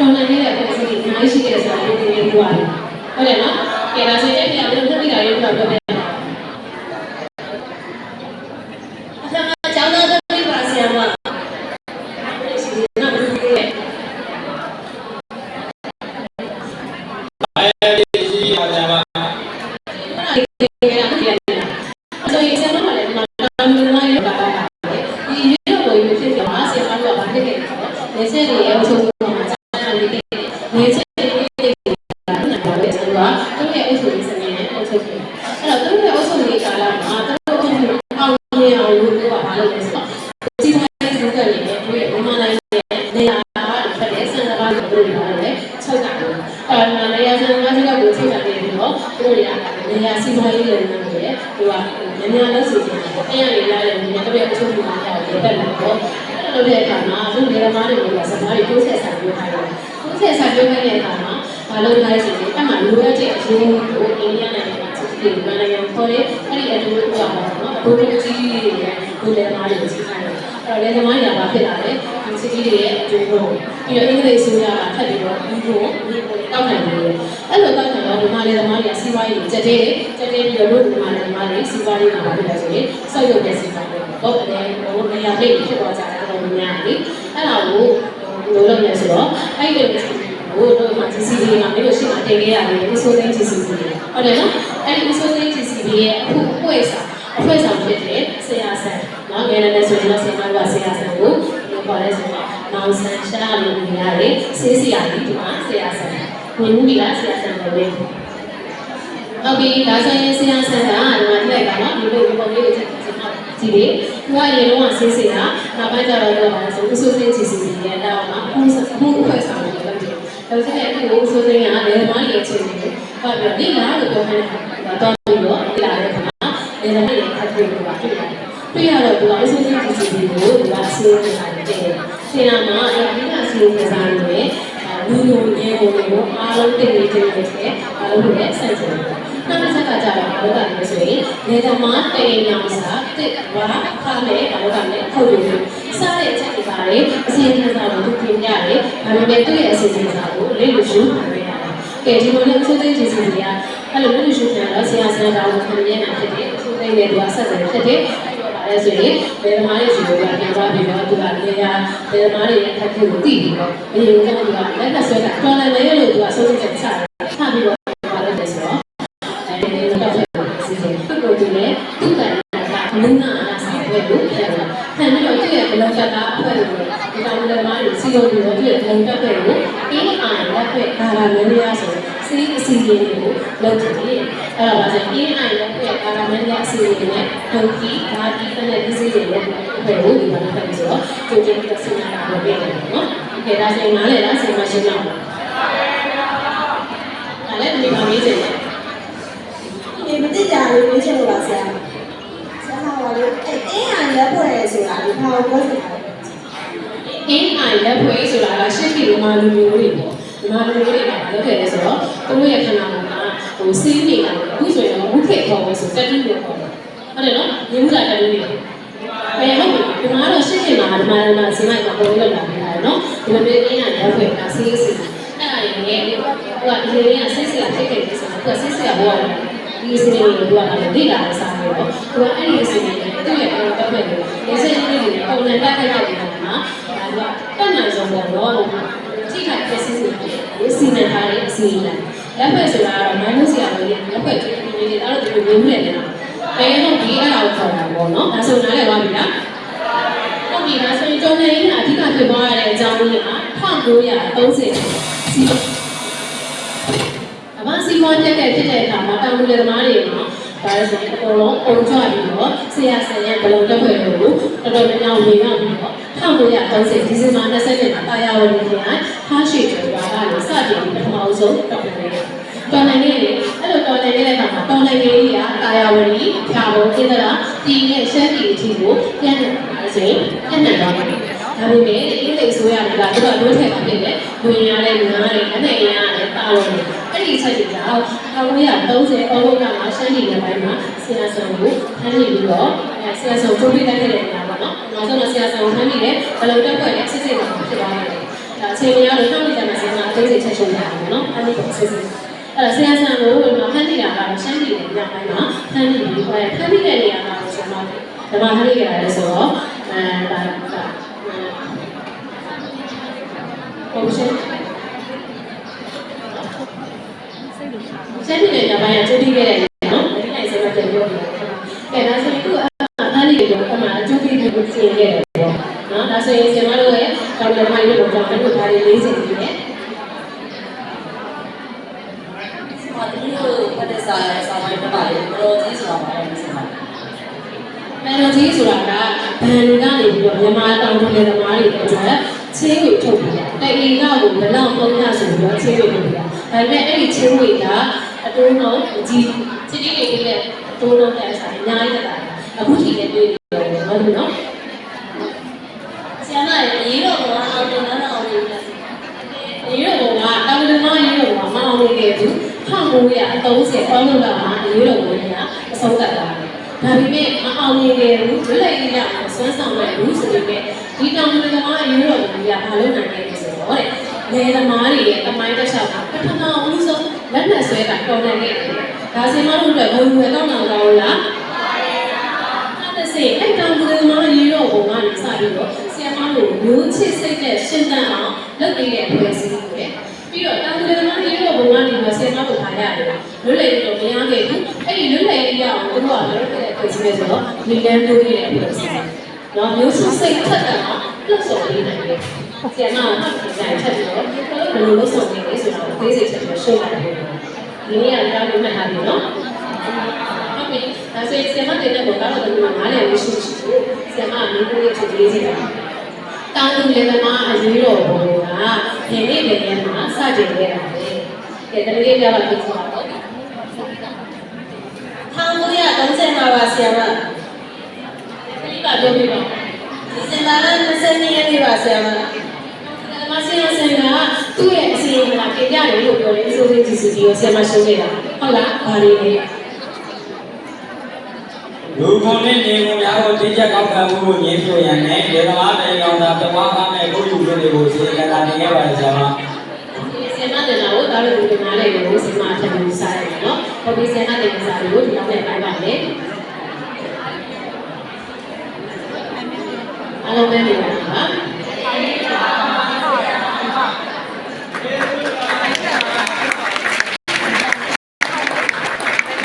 တော်လှန်နေတဲ့ပုံစံတွေအများကြီးရှိတယ်ဆိုတာကိုသိနေလို့ရတယ်ဟုတ်တယ်နော်ကဲဒါဆိုရင်ပြန်ပြီးတော့သိတာလေးပြောပြမယ်အခါမှာကျောင်းသားတွေပါဆရာမရှိနေမှာဘူးလေအဲဒီရှိရကြပါဆိုရင်ဆရာမကလည်းဒီမှာတာမီလာရောက်တာပါဒီရွေးတော့ကိုဖြစ်ဖြစ်မှာဆရာမကဘာဖြစ်ခဲ့လဲဆိုတော့လက်ဆက်တွေရဲ့အဆုံးဆုံးမှာ ရာမှာတွေကစကားတွေတိုးဆက်ဆံပြောထားတယ်တိုးဆက်ဆံပြောခဲ့တဲ့အခါမှာဘာလို့လဲဆိုရင်အဲ့မှာလိုရတဲ့အရင်းကိုအိန္ဒိယနိုင်ငံမှာဒီမန္တလေးခေါ်တဲ့အဲ့ဒီအတူတူကပါတော့အတူတူကြီးတွေနဲ့လူလေသမားတွေကိုစီးခိုင်းတယ်အဲ့တော့လေသမားတွေကဘာဖြစ်လာလဲဒီစီးကြီးတွေရဲ့အတူတူပြီးတော့အင်္ဂလိပ်ဆိုရတာထပ်ပြီးတော့ဒီကိုဒီကိုတောက်နိုင်တယ်အဲ့လိုတောက်နိုင်တော့ဒီမှာလေသမားတွေကစီးပွားရေးကိုကြက်တဲကြက်တဲပြီးတော့လို့ဒီမှာလေသမားတွေစီးပွားရေးကိုဘာဖြစ်လဲဆိုရင်စောက်ရုပ်တဲ့စီးပွားရေးပေါ့အဲ့ဒါဟိုနေရာလေးဖြစ်သွားကြတယ်တော့များတယ် အဲ့ဒါကိုလိုလုပ်နေဆိုတော့အဲ့ဒီဟိုတော့မှ GCB မှာမင်းတို့ရှိမှတင်ခဲ့ရတယ်ဒီဆိုတဲ့ GCB ဟုတ်တယ်နော်အဲ့ဒီဆိုတဲ့ GCB ရဲ့အခုအဖွဲ့စာအဖွဲ့ဆောင်ဖြစ်တဲ့ဆရာဆန်နော်ငယ်နေဆိုရင်တော့ဆရာမကဆရာဆန်ကိုဒီခေါ်လဲဆိုတော့နောင်ဆန်ရှာလို့ပြောရတယ်ဆေးဆရာကြီးဒီမှာဆရာဆန်ဝင်မှုကဆရာဆန်ပဲဟုတ်ပြီဒါဆိုရင်ဆရာဆန်ကဒီမှာကြည့်လိုက်ပါနော်ဒီလိုပုံလေးကိုကြည့် ကြည့်လေသူကရေလုံးကဆေးဆရာနောက်ပိုင်းကျတော့တော့ဆိုအဆိုးစင်း GCB ရဲ့တော့မှာအခုအခုအဖွဲ့ဆောင်ကိုလုပ်တယ်တော့ဆက်တဲ့အခုဆိုတဲ့ကလည်းမရဲ့ချင်းတွေဘာပြောဒီလားလို့ပြောခိုင်းတာတော့ပြီးတော့ဒီလာတဲ့ခါမှာလည်းလည်းရဲ့အခက်အခဲတွေပါတွေ့ရတယ်တွေ့ရတော့သူကအစိုးရကြီးစီကိုသူကအစီအစဉ်ထားတယ်။ဆင်နာမှာအဓိကအစီအစဉ်စားနေတယ်။လူလူငယ်ကိုကိုအားလုံးတည်နေတယ်ဆိုတဲ့အားလုံးရဲ့စိုက်စံတယ်။နော က်တစ်ချက်ကကြတော့ဘာလို့လဲဆိုရင်လေသမားတေးညောင်စားတစ်ဝါခါမဲ့ဘာလို့လဲခုတ်လို့စားတဲ့အချက်တွေပါတယ်အစီအစဉ်စားကိုသူပြင်ရတယ်။ဒါပေမဲ့သူ့ရဲ့အစီအစဉ်စားကိုလေ့လို့ရှုမှတ်ရတယ်။ကဲဒီလိုနဲ့အစိုးရကြီးစီတွေကအဲ့လိုလေ့လို့ရှုမှတ်တော့ဆရာဆရာတော်ကိုပြင်ရတာဖြစ်တယ်။အစိုးရရဲ့သူကဆက်ဆံဖြစ်တယ်။အဲဆိုရင်ဘယ်သမားတွေစီကိုပြန်ပြန်သွားပြီးတော့သူကလေယာဘယ်သမားတွေရဲ့အခက်အခဲကိုသိပြီးတော့အရင်ကသူကလက်လက်ဆွဲတာတော်လည်းလေလို့သူကဆုံးဖြတ်ချက်ချတယ်ချပြီးတော့ဘာလုပ်လဲဆိုတော့အဲဒီတော့ဖြစ်စီစဉ်သူ့ကိုသူလည်းသူ့ကကနုနာအစားပွဲကိုပြန်လာဖန်ပြီးတော့သူ့ရဲ့ဘ လော့ကတာအဖွဲ့ကိုဒီကောင်လည်းမားတွေစီလုံးပြီးတော့သူ့ရဲ့ဘလော့ကတ်ကိုအင်းအာလက်ဖက်ဒါကလည်းရဆိုစီးအစီအစဉ်တွေကိုလုပ်ကြည့်တယ်အဲ့တော့ဗာဆိုအင်းအာလက်ဖက်ဒါကလည်းရအစီအစဉ်နဲ့ဒုံကြီးဒါဒီဖက်နဲ့ဒီစီတွေနဲ့အဖွဲ့ကိုဒီမှာတက်ပြီးဆိုတော့ကြိုးကြိုးတက်စီနေတာပဲပြင်တယ်နော်။ဒီဒါဆိုရင်နားလေလားဆင်မရှင်းတော့ဘူး။ဒါလည်းဒီမှာမေးချင်တယ်ဒီမတိကြလို့ပြောချင်လို့ပါဆရာ ဆရာဟာလေအဲအင်းဟာလက်ဖွဲ့ဆိုတာဒီဘာကိုပြောနေတာလဲ။ AI လက်ဖွဲ့ဆိုတာကရှင်းပြီးဒီမှာလူမျိုးတွေပေါ့။ဒီမှာလူမျိုးတွေကဘာလုပ်ခဲ့လဲဆိုတော့သူတို့ရဲ့ခန္ဓာကိုယ်ကဟိုစီးနေတာအခုဆိုရင်ဝုခေခေါ်လို့ဆိုတက်တူးလို့ခေါ်တယ်။ဟုတ်တယ်နော်။ရင်းမှုတာတက်တူးတွေ။ဘယ်ဟုတ်ပြီဒီမှာတော့ရှင်းချင်မှာဒီမှာဒီမှာစီမိုက်ကပုံလောက်လာနေတာနော်။ဒီလိုမျိုး AI လက်ဖွဲ့ကစီးစီအဲ့ဒါတွေနဲ့ဟိုကဒီလိုရဆက်ဆက်ဖြစ်ခဲ့တယ်ဆိုတော့ဆက်ဆက်ဘောရတယ်။ ဒီစနေကိုသူကလည်းဒီလာစားပြီးတော့သူကအဲ့ဒီစနေကိုသူ့ရဲ့တော့တက်ခဲ့တယ်။ဒီစနေလေးကိုပုံနဲ့တက်ခဲ့တဲ့အခါမှာဒါကတတ်နိုင်ဆုံးတော့တော့ထိခိုက်ပျက်စီးနေတယ်။ဒီစီမံထားတဲ့အစီအမံလက်ဖက်ဆိုတာကတော့မိုင်းလို့ဆရာတို့ရဲ့လက်ဖက်ကျွေးပြီးနေတယ်အဲ့လိုဒီလိုမျိုးနဲ့နေတာ။ဘယ်ဟုတ်ဒီအဲ့ဒါကိုခေါ်တာပေါ့နော်။ဒါဆိုနားလည်သွားပြီလား။ဟုတ်ပြီဒါဆိုရင်ကျောင်းနေရင်အဓိကဖြစ်သွားရတဲ့အကြောင်းရင်းက1930စီအမ စီမွန်တက်တဲ့ဖြစ်တဲ့အခါမှာတောင်လူသမားတွေမှာဒါဆိုရင်အကုန်လုံးအုံကြွပြီးတော့ဆရာဆရာဘလုံးတက်ဖွဲ့လို့တော်တော်များများဝင်ရောက်ပြီးတော့1930ဒီဇင်ဘာ20ရက်မှာတာယာဝတီခရိုင်ဖားရှိကျော်ရွာကနေစတင်ပြီးပထမဆုံးတော်တယ်တော်နိုင်နေတယ်အဲ့လိုတော်နိုင်နေတဲ့အခါမှာတော်နိုင်နေကြီးကတာယာဝတီဖြာဘုံဣန္ဒရာတီနဲ့ရှမ်းတီအထိကိုပြန်နေပါဆိုရင်ပြန်နေတော့တယ်ဒါပေမဲ့အင်္ဂလိပ်ဆိုရတာကသူကလို့ထည့်ပါဖြစ်တယ်။ဝင်ရတဲ့ငါးတွေအနေအရလည်းပါဝင်တယ်။ အဲ့ဒီချက်တွေကြောင့်1930အောက်တိုဘာမှာရှမ်းပြည်နယ်ပိုင်းမှာဆရာဆောင်ကိုဖမ်းမိပြီးတော့အဲဆရာဆောင်ထုတ်ပေးတတ်တဲ့နေရာပေါ့နော်။နောက်ဆုံးတော့ဆရာဆောင်ကိုဖမ်းမိတယ်ဘယ်လိုတက်ဖွဲ့လဲစစ်စစ်တော့ဖြစ်သွားတယ်။ဒါအချိန်များလို့နှောက်နေကြမှာဆရာသိစိတ်ချက်ချုပ်ရအောင်နော်ဖမ်းပြီးတော့ဆက်စစ်အဲ့ဒါဆရာဆန်ကိုဒီမှာဖမ်းနေတာကတော့ရှမ်းပြည်နယ်မြောက်ပိုင်းမှာဖမ်းနေပြီးခေါ်ရဖမ်းနေတဲ့နေရာမှာဆိုတော့ဓမ္မထရိကရတယ်ဆိုတော့အဲဒါဒါဟုတ်ရှင်း ရှမ်းပြည်နယ်မြောက်ပိုင်းကကျူးပြီးခဲ့တဲ့နော်ဒီနိုင်စမှာပြန်ပြောပြတယ်အဲဒါဆိုရင်ခုအခါလေးတော့အမှအကျူးပြီးပြီးစီးခဲ့တယ်ပေါ့နော်ဒါဆိုရင်ကျွန်တော်တို့ရဲ့ကော်မတီမိုင်းတို့ကြောင့်အဲ့လိုဒါလေးလေးစီပြီးတယ်ဟောဒီလိုပတ်သက်စာရစာမိုင်းပတ်ပါတယ်ဘရောကြီးဆိုတာပါလဲဆက်ပါမယ်လိုကြီးဆိုတာကဘန်တွေကနေပြီးတော့မြန်မာတောင်ပြည်နယ်သမားတွေအတွက်ချင်းတွေထုတ်ပြီးတာတအိမ်ကကိုဘယ်လောက်ပုံရဆိုပြီးတော့ချင်းတွေထုတ်ပြီးတာဒါပေမဲ့အဲ့ဒီချင်းတွေက အတိုးလုံးကြီးချင်းတွေတွေနဲ့အတိုးလုံးတဲ့အစားအများကြီးတက်တာအခုထိလည်းတွေ့နေတယ်ဟုတ်ပြီနော်ဆရာမရေရေးတော့တော့အောင်တင်နန်းအောင်လေးနဲ့ဒီလိုကတောင်ပြည်နယ်မှာရေတော့မအောင်နေခဲ့ဘူး1930ပေါင်းလို့လာမှာရေတော့ဝင်ရအဆုံးသတ်တာဒါပေမဲ့မအောင်နေခဲ့ဘူးလွတ်လပ်ရေးရအောင်ဆွမ်းဆောင်တဲ့ဘူးဆိုပေမဲ့ဒီတောင်ပြည်နယ်မှာရေတော့ဝင်ရဘာလို့နိုင်လဲဆိုတော့တဲ့လေသမားတွေရဲ့တမိုင်းတစ်လျှောက်ကပထမဦးဆုံး လက်နက်ဆွဲတာတော်တယ်ခဲ့တယ်ဒါစင်မတို့အတွက်ဘုံဘယ်တော့မှမကောင်းလားအဲ့ဒါစေအဲ့တောင်ပြည်နယ်မှာရေတော့ဘုံကနေစပြီးတော့ဆရာမတို့မျိုးချစ်စိတ်နဲ့ရှင်းတန်းအောင်လုပ်ပေးတဲ့အဖွဲ့အစည်းတွေပြီးတော့တောင်ပြည်နယ်မှာရေတော့ဘုံကနေပြီးဆရာမတို့ခါရတယ်လွတ်လပ်ရေးတော့မရခဲ့ဘူးအဲ့ဒီလွတ်လပ်ရေးရအောင်တို့ကလုပ်ခဲ့တဲ့အဖွဲ့အစည်းတွေဆိုတော့ဒီလမ်းတိုးနေတဲ့အဖွဲ့အစည်းနော်မျိုးချစ်စိတ်ထက်တာလွတ်ဆော်ပေးနိုင်တယ် ဆရာမကမှတ်ပြန်ချက်ပြီးတော့ဘယ်လိုလုပ်ဆောင်နေလဲဆိုတာကိုသိစေချင်တယ်ရှင်းလိုက်တယ်ဒီနေ့ကကြောင်းလို့မှတ်ထားပြီနော်ဟုတ်ပြီဒါဆိုရင်ဆရာမတင်တဲ့ဘောကတော့ဒီမှာနားလည်လို့ရှိရှိဆရာမကမျိုးလေးချုပ်လေးစီတာတောင်းလူလေသမားအရေးတော်ဘုံကဒီနေ့လည်းရမှာစတင်ခဲ့တာပဲကဲတကယ်ကြပါလို့ဆိုတာတော့1935ပါဆရာမဒီကပြောပြပါဒီဇင်ဘာလ22ရက်နေ့ပါဆရာမ မဆရာဆရာကသူ့ရဲ့အစီအမံကတင်ပြတယ်လို့ပြောတယ်ဆိုရင်ဒီစီစီကိုဆရာမရှင်းနေတာဟုတ်လားဘာလို့လဲလူကုန်နဲ့နေကုန်များကိုတင်းကျပ်ကောက်ခံမှုကိုညှင်းဆိုရန်နဲ့ဒေသမားတိုင်ကောင်သာပြမကားနဲ့ကိုယူခွင့်တွေကိုစီရင်လာနေခဲ့ပါတယ်ဆရာမဆရာမတင်တာကိုဒါလို့ဒီနားလေးကိုဆရာမအထက်ကိုစားရတယ်နော်ဟုတ်ပြီဆရာမတင်စားလို့ဒီနောက်နဲ့ပိုင်းပါမယ်အားလုံးပဲနေပါပါ